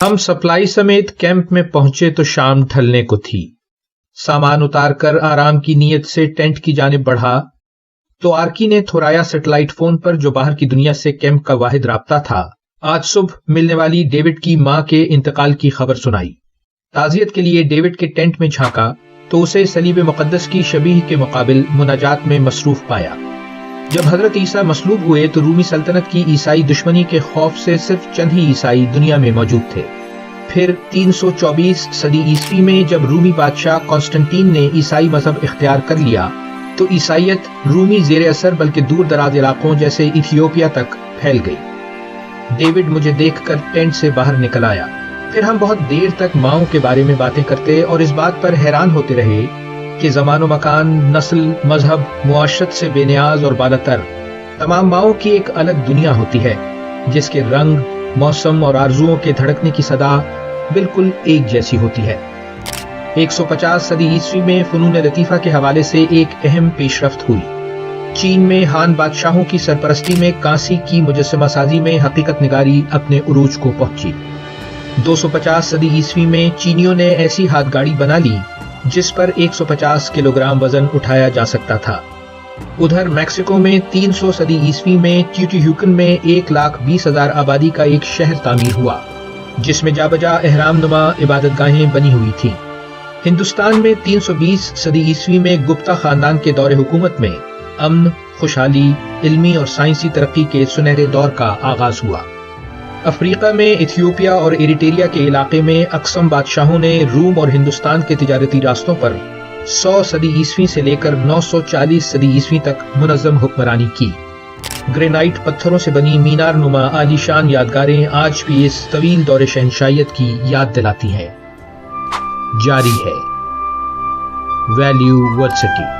हम सप्लाई समेत कैंप में पहुँचे तो शाम ढलने को थी। सामान उतारकर आराम की नीयत से टेंट की जानिब बढ़ा तो आर्की ने थोराया सेटेलाइट फ़ोन पर जो बाहर की दुनिया से कैंप का वाहिद राबता था। आज सुबह मिलने वाली डेविड की माँ के इंतकाल की खबर सुनाई। ताजियत के लिए डेविड के टेंट में झांका तो उसे सलीब मुकद्दस की शबीह के मुकाबिल मुनाजात में मसरूफ पाया। जब हज़रत ईसा मसलूब हुए तो रूमी सल्तनत की ईसाई दुश्मनी के खौफ से सिर्फ़ चंद ही ईसाई दुनिया में मौजूद थे। फिर 324 सदी ईस्वी में जब रूमी बादशाह कॉन्स्टेंटीन ने ईसाई मज़हब इख्तियार कर लिया तो ईसाइत रूमी जेर असर बल्कि दूर दराज इलाकों जैसे इथियोपिया तक फैल गई। डेविड मुझे देखकर टेंट से बाहर निकल आया। फिर हम बहुत देर तक माओ के बारे में बातें करते और इस बात पर हैरान होते रहे कि जमान मकान, नस्ल, मज़हब, मुआशत से बेनियाज और बालातर, तमाम माओ की एक अलग दुनिया होती है, जिसके रंग, मौसम और आरजुओं के धड़कने की सदा बिल्कुल एक जैसी होती है। 150 सदी ईस्वी में फनून लतीफ़ा के हवाले से एक अहम पेशरफ्त हुई। चीन में हान बादशाहों की सरपरस्ती में कांसी की मुजस्मा साजी में हकीकत निगारी अपने उरूज को पहुँची। 250 सदी ईस्वी में चीनियों ने ऐसी हाथ गाड़ी बना ली जिस पर 150 किलोग्राम वज़न उठाया जा सकता था। उधर मैक्सिको में 300 सदी ईस्वी में ट्यूटीह्यूकन में एक लाख बीस हज़ार आबादी का एक शहर तामीर हुआ, जिसमें जाबजा एहराम नुमा इबादत गाहें बनी हुई थी। हिंदुस्तान में 320 सदी ईस्वी में गुप्ता खानदान के दौरे हुकूमत में अमन, खुशहाली, इल्मी और साइंसी तरक्की के सुनहरे दौर का आगाज़ हुआ। अफ्रीका में, इथियोपिया और एरिटेरिया के इलाके में अक्सम बादशाहों ने रूम और हिंदुस्तान के तिजारती रास्तों पर 100 सदी ईस्वी से लेकर 940 सदी ईस्वी तक मुनजम हुक्मरानी की। ग्रेनाइट पत्थरों से बनी मीनार नुमा आलिशान यादगारें आज भी इस तवील दौरे शहनशाहियत की याद दिलाती हैं। जारी है। Value versity.